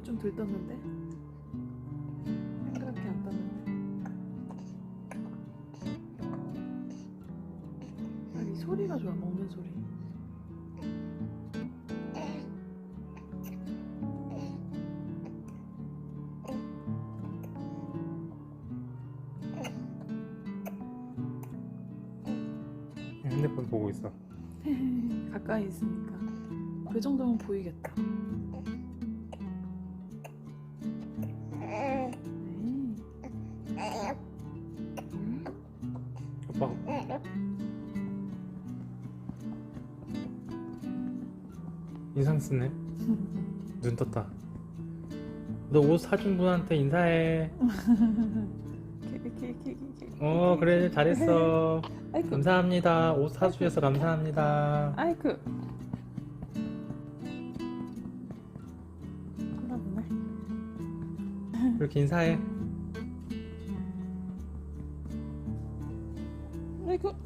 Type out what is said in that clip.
오늘 좀덜 떴는데? 그렇게 안 떴는데? 아, 이 소리가 좋아, 먹는 소리. 핸드폰 보고 있어. 가까이 있으니까. 그 정도면 보이겠다. 아빠 인상 쓰네. 눈 떴다. 너 옷 사준 분한테 인사해. 어 그래 잘했어. 아이쿠. 감사합니다. 옷 사주셔서 감사합니다. 아이쿠. 그렇게 인사해. 아이쿠.